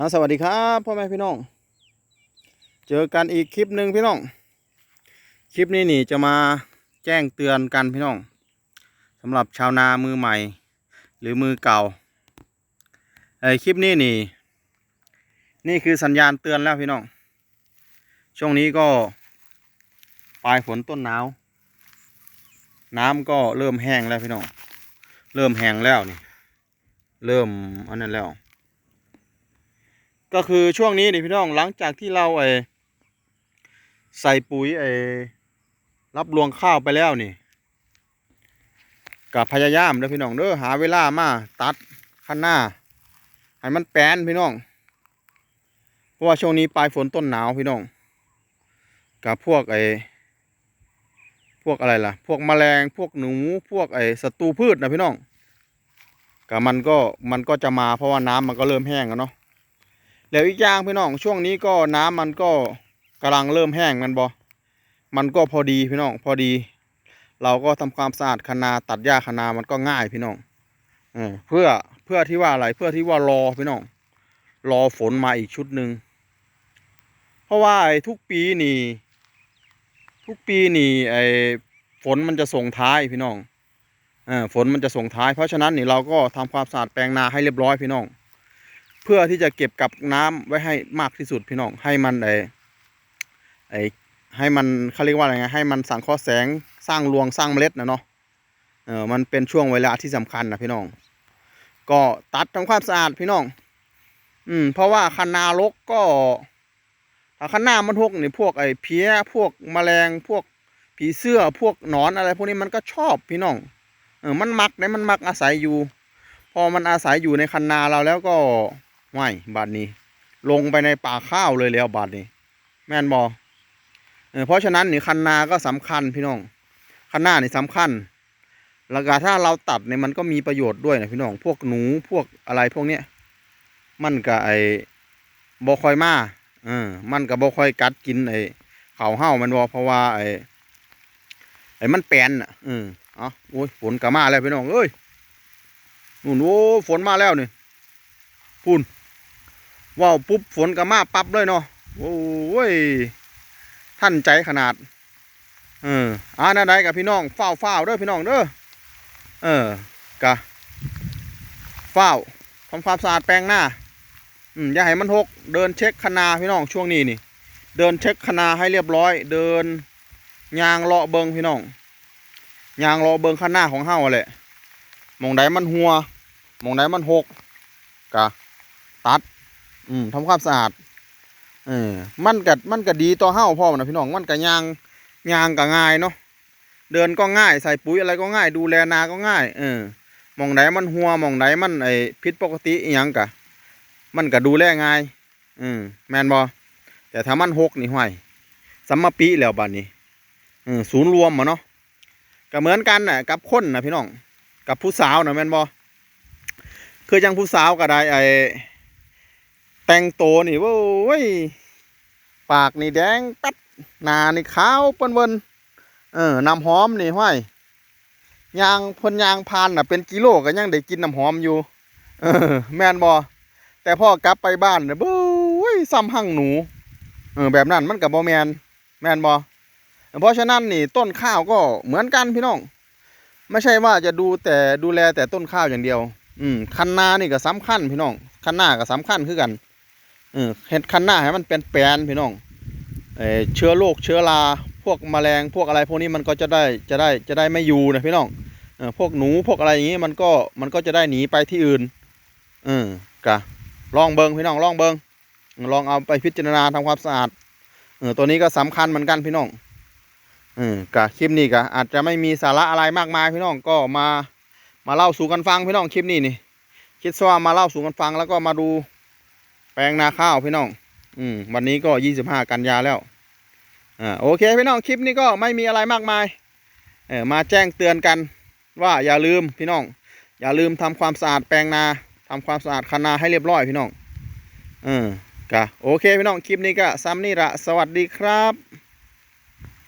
อาสวัสดีครับพ่อแม่พี่น้อง เจอกันอีกคลิปหนึ่งพี่น้อง คลิปนี้นี่จะมาแจ้งเตือนกันพี่น้องสำหรับชาวนามือใหม่ หรือมือเก่าไอคลิปนี้นี่ นี่คือสัญญาณเตือนแล้วพี่น้อง ช่วงนี้ก็ปลายฝนต้นหนาว น้ำก็เริ่มแห้งแล้วพี่น้อง เริ่มแห้งแล้วนี่ เริ่มอันนั้นแล้ว ก็คือช่วงนี้นี่พี่น้องหลังจากที่เราไอใส่ปุ๋ยไอรับรวงข้าวไปแล้วนี่กับพยายามเด้อพี่น้องเด้อหาเวลามาตัดคันหน้าให้มันแปนพี่น้อง เพราะว่าช่วงนี้ปลายฝนต้นหนาวพี่น้องกับพวกไอพวกอะไรล่ะ พวกแมลงพวกหนูพวกไอศัตรูพืชนะพี่น้องกับมันก็มันก็จะมาเพราะว่าน้ำมันก็เริ่มแห้งแล้วเนาะ แล้วอีกอย่างพี่น้องช่วงนี้ก็น้ำมันก็กำลังเริ่มแห้งมันบอมันก็พอดีพี่น้องพอดี เราก็ทำความสะอาดคนาตัดหญ้าคนามันก็ง่ายพี่น้องเออเพื่อเพื่อที่ว่าอะไรเพื่อที่ว่ารอพี่น้อง รอฝนมาอีกชุดหนึ่งเพราะว่าไอ้ทุกปีนี่ ทุกปีนี่ไอ้ฝนมันจะส่งท้ายพี่น้องเออฝนมันจะส่งท้ายเพราะฉะนั้นนี่เราก็ทำความสะอาดแปลงนาให้เรียบร้อยพี่น้อง พื่อที่จะเก็บกับน้ำไว้ให้มากที่สุดพี่น้องให้มันไอไอให้มันเขาเรียกว่าอะไรไงให้มันสังเคราะห์แสงสร้างรวงสร้างเมล็ดนะเนาะเออมันเป็นช่วงเวลาที่สำคัญนะพี่น้อง ก็ตัดทำความสะอาดพี่น้อง อืม เพราะว่าคันนารกก็ถ้าคันนามันพวกนี่พวกไอ้เพี้ยพวกแมลงพวกผีเสื้อพวกหนอนอะไรพวกนี้มันก็ชอบพี่น้อง เออมันมักเนี่ยมันมักอาศัยอยู่ พอมันอาศัยอยู่ในคันนาเราแล้วก็ ไม่บาดนี้ ลงไปในป่าข้าวเลยแล้วบาดนี้ แม่นบอเออเพราะฉะนั้นนี่คันนาก็สำคัญพี่น้องคันนานี่สำคัญแล้วก็ถ้าเราตัดเนี่ยมันก็มีประโยชน์ด้วยนะพี่น้อง พวกหนูพวกอะไรพวกเนี้ยมันก็ไอบอคอยมาเออมันก็บอคอยกัดกินไอเขาเห่ามันบอเพราะว่าไอไอมันแปลนอะอืมเอ๋อโอ้ยฝนก็มาแล้วพี่น้องเอ้ยนู่นโอ้ฝนมาแล้วนี่พุ่น ว้าวปุ๊บฝนก็มาปั๊บเลยเนาะโอ้ยท่านใจขนาด เอออ่านั่นใดกับพี่น้องเฝ้าเฝ้าเด้อพี่น้องเด้อเออกะเฝ้าทำความสะอาดแปลงหน้าอืมอย่าให้มันหก เดินเช็คคนาพี่น้องช่วงนี้นี่ เดินเช็คคนาให้เรียบร้อย เดินยางเลาะเบิงพี่น้องยางเลาะเบิงคนาของเฮาแหละมองใดมันหัวมองใดมันหกกะตัด อืมทำความสะอาดเออมันกัมันก็ดีต่อเฮ้าพ่อมนะพี่น้องมันก็ยางยางก็ง่ายเนาะเดินก็ง่ายใส่ปุ๋ยอะไรก็ง่าย ดูแลนาก็ง่าย เออมองใดมันหัวมองใดมันไอผิดปกติอหยังกะ มันก็ดูแลง่ายอืมแมนบอแต่ถ้ามันหกนี่ห้วยสัมมาปีแล้วบัดนี้อืมศูนย์รวมมาเนาะก็เหมือนกันน่ะกับคนนะพี่น้อง กับผู้สาวนะแมนบอคือจังผู้สาวก็ได้ไอ แต่งโตนี่โว้ยปากนี่แดงปัดหน้านี่ขาวเปิ้นเวินเออน้ำหอมนี่ห้อยยางพ่นยางพานน่ะ เป็นกิโลก็ยังได้กินน้ำหอมอยู่ เออ แม่นบอแต่พ่อกลับไปบ้านเนี่ยโว้ยซ้ำหั่งหนู เออ แบบนั้นมันกับบ่แมนแมนบอเพราะฉะนั้นนี่ต้นข้าวก็เหมือนกันพี่น้องไม่ใช่ว่าจะดูแต่ดูแลแต่ต้นข้าวอย่างเดียว อืมคันนานี่ก็สำคัญพี่น้องคันนาก็สำคัญคือกัน เออเห็ดคันหน้าให้มันเป็นแปลนพี่น้องเอเชื้อโรคเชื้อราพวกแมลงพวกอะไรพวกนี้มันก็จะได้จะได้จะได้ไม่อยู่นะพี่น้องเออพวกหนูพวกอะไรอย่างนี้มันก็มันก็จะได้หนีไปที่อื่นเออกะลองเบิงพี่น้องลองเบิงลองเอาไปพิจารณาทำความสะอาดเออตัวนี้ก็สำคัญเหมือนกันพี่น้องเออกะคลิปนี้กะอาจจะไม่มีสาระอะไรมากมายพี่น้องก็มามาเล่าสู่กันฟังพี่น้องคลิปนี้นี่คิดว่ามาเล่าสู่กันฟังแล้วก็มาดู ปลงนาข้าวพี่น้อง อืม วันนี้ก็ยี่สิบห้ากันยาแล้ว อ่า โอเคพี่น้อง คลิปนี้ก็ไม่มีอะไรมากมาย เออมาแจ้งเตือนกันว่าอย่าลืมพี่น้อง อย่าลืมทำความสะอาดแปลงนาทำความสะอาดคันนาให้เรียบร้อยพี่น้อง เออกะโอเคพี่น้อง คลิปนี้ก็ซ้ำนี่ละสวัสดีครับ